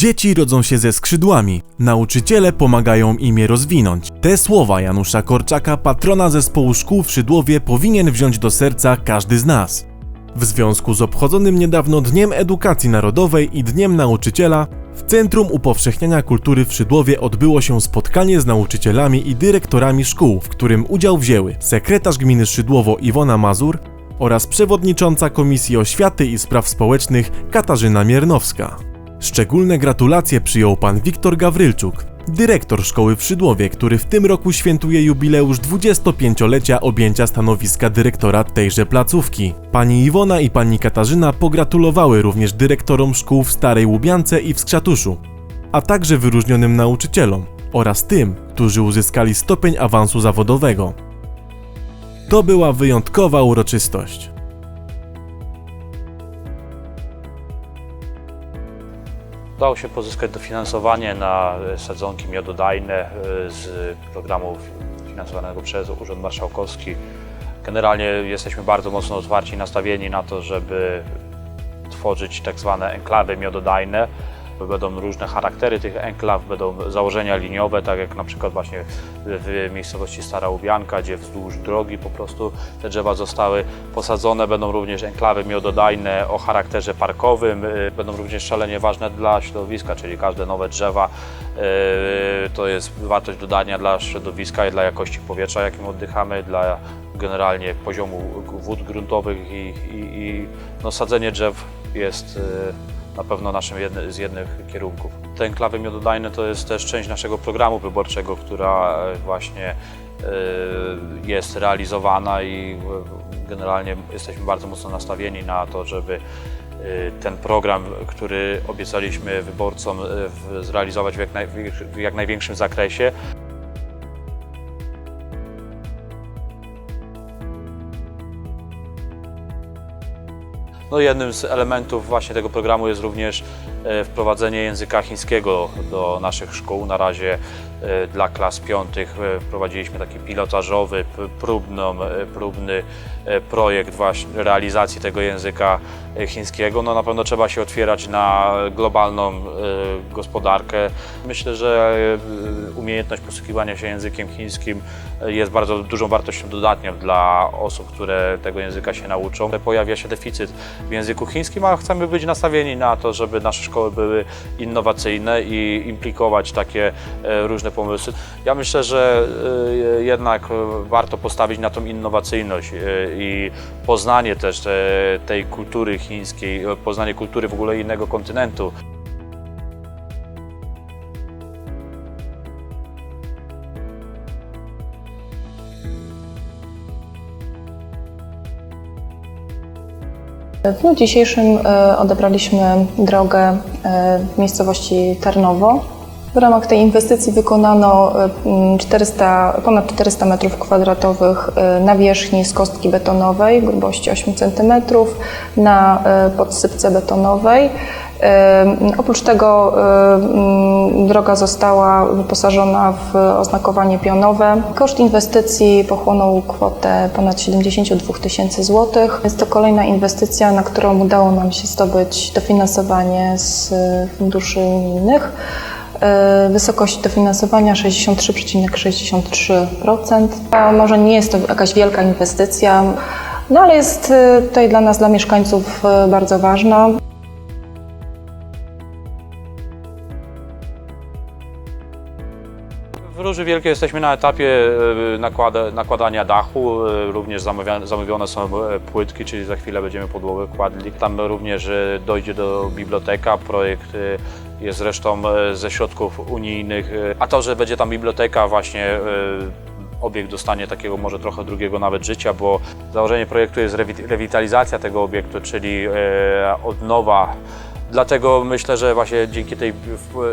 Dzieci rodzą się ze skrzydłami, nauczyciele pomagają im je rozwinąć. Te słowa Janusza Korczaka, patrona zespołu szkół w Szydłowie, powinien wziąć do serca każdy z nas. W związku z obchodzonym niedawno Dniem Edukacji Narodowej i Dniem Nauczyciela, w Centrum Upowszechniania Kultury w Szydłowie odbyło się spotkanie z nauczycielami i dyrektorami szkół, w którym udział wzięły sekretarz gminy Szydłowo Iwona Mazur oraz przewodnicząca Komisji Oświaty i Spraw Społecznych Katarzyna Miernowska. Szczególne gratulacje przyjął pan Wiktor Gawrylczuk, dyrektor szkoły w Szydłowie, który w tym roku świętuje jubileusz 25-lecia objęcia stanowiska dyrektora tejże placówki. Pani Iwona i pani Katarzyna pogratulowały również dyrektorom szkół w Starej Łubiance i w Skrzatuszu, a także wyróżnionym nauczycielom oraz tym, którzy uzyskali stopień awansu zawodowego. To była wyjątkowa uroczystość. Udało się pozyskać dofinansowanie na e, sadzonki miododajne e, z programu finansowanego przez Urząd Marszałkowski. Generalnie jesteśmy bardzo mocno otwarci i nastawieni na to, żeby tworzyć tak zwane enklawy miododajne. Będą różne charaktery tych enklaw, będą założenia liniowe, tak jak na przykład właśnie w miejscowości Stara Łubianka, gdzie wzdłuż drogi po prostu te drzewa zostały posadzone. Będą również enklawy miododajne o charakterze parkowym. Y, Będą również szalenie ważne dla środowiska, czyli każde nowe drzewa y, to jest wartość dodania dla środowiska i dla jakości powietrza, jakim oddychamy, dla generalnie poziomu wód gruntowych i, i, i no, sadzenie drzew jest y, na pewno naszym jedny, z jednych kierunków. Te enklawy miododajne to jest też część naszego programu wyborczego, która e, właśnie e, jest realizowana i e, generalnie jesteśmy bardzo mocno nastawieni na to, żeby ten program, który obiecaliśmy wyborcom zrealizować w jak, naj, w jak największym zakresie. No jednym z elementów właśnie tego programu jest również wprowadzenie języka chińskiego do naszych szkół. Na razie e, dla klas piątych e, wprowadziliśmy taki pilotażowy, próbną, e, próbny e, projekt właśnie realizacji tego języka e, chińskiego. No na pewno trzeba się otwierać na globalną e, gospodarkę. Myślę, że e, umiejętność posługiwania się językiem chińskim e, jest bardzo dużą wartością dodatnią dla osób, które tego języka się nauczą. Pojawia się deficyt w języku chińskim, a chcemy być nastawieni na to, żeby nasze szkoły były innowacyjne i implikować takie e, różne pomysły. Ja myślę, że e, jednak e, warto postawić na tą innowacyjność i poznanie też tej kultury chińskiej, poznanie kultury w ogóle innego kontynentu. W dniu dzisiejszym e, odebraliśmy drogę e, w miejscowości Tarnowo. W ramach tej inwestycji wykonano e, m, 400, ponad 400 m2 nawierzchni z kostki betonowej grubości 8 cm na e, podsypce betonowej. Oprócz tego droga została wyposażona w oznakowanie pionowe. Koszt inwestycji pochłonął kwotę ponad 72 tysięcy złotych. Jest to kolejna inwestycja, na którą udało nam się zdobyć dofinansowanie z e, funduszy unijnych. E, Wysokość dofinansowania 63,63%. A Może nie jest to jakaś wielka inwestycja, no ale jest e, tutaj dla nas, dla mieszkańców bardzo ważna. W Róży Wielkiej jesteśmy na etapie e, nakłada, nakładania dachu. E, Również zamawiane, zamówione są e, płytki, czyli za chwilę będziemy podłogę kładli. Tam również dojdzie do biblioteka. Projekt jest zresztą ze środków unijnych. A to, że będzie tam biblioteka właśnie obiekt dostanie takiego może trochę drugiego nawet życia, bo założenie projektu jest rewi- rewitalizacja tego obiektu, czyli odnowa Dlatego myślę, że właśnie dzięki tej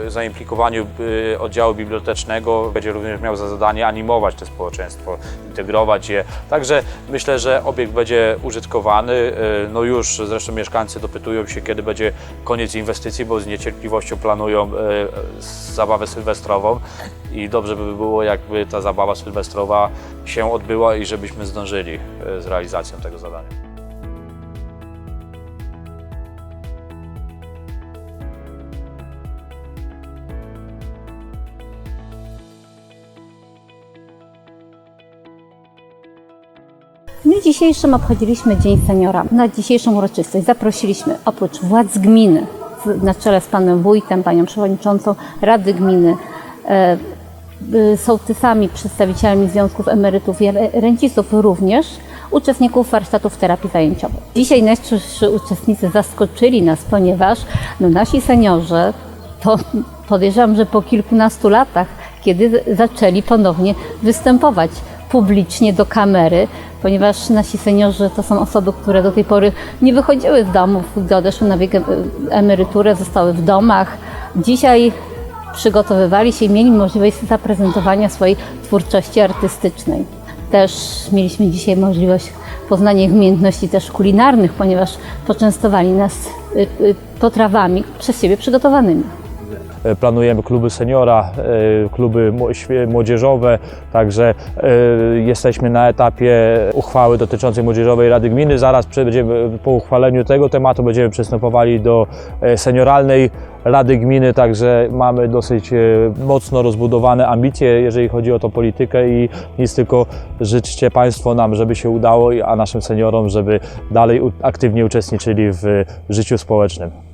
zaimplikowaniu y, oddziału bibliotecznego będzie również miał za zadanie animować to społeczeństwo, integrować je. Także myślę, że obiekt będzie użytkowany. Y, No już zresztą mieszkańcy dopytują się, kiedy będzie koniec inwestycji, bo z niecierpliwością planują y, zabawę sylwestrową i dobrze by było, jakby ta zabawa sylwestrowa się odbyła i żebyśmy zdążyli z realizacją tego zadania. Dniu dzisiejszym obchodziliśmy Dzień Seniora. Na dzisiejszą uroczystość zaprosiliśmy oprócz władz gminy, w- na czele z panem wójtem, panią przewodniczącą Rady Gminy, e, y, sołtysami, przedstawicielami związków emerytów i re- rencistów również uczestników warsztatów terapii zajęciowej. Dzisiaj najczęstszy uczestnicy zaskoczyli nas, ponieważ no, nasi seniorzy to podejrzewam, że po kilkunastu latach, kiedy zaczęli ponownie występować publicznie do kamery, ponieważ nasi seniorzy to są osoby, które do tej pory nie wychodziły z domów, gdy odeszły na wiek em- emeryturę, zostały w domach. Dzisiaj przygotowywali się i mieli możliwość zaprezentowania swojej twórczości artystycznej. Też mieliśmy dzisiaj możliwość poznania ich umiejętności też kulinarnych, ponieważ poczęstowali nas y, y, potrawami przez siebie przygotowanymi. E, Planujemy kluby seniora, e, kluby młodzieżowe, także e, jesteśmy na etapie uchwały dotyczącej Młodzieżowej Rady Gminy. Zaraz po uchwaleniu tego tematu będziemy przystępowali do senioralnej Rady Gminy, także mamy dosyć mocno rozbudowane ambicje, jeżeli chodzi o tą politykę i nic tylko życzcie Państwo nam, żeby się udało, a naszym seniorom, żeby dalej aktywnie uczestniczyli w życiu społecznym.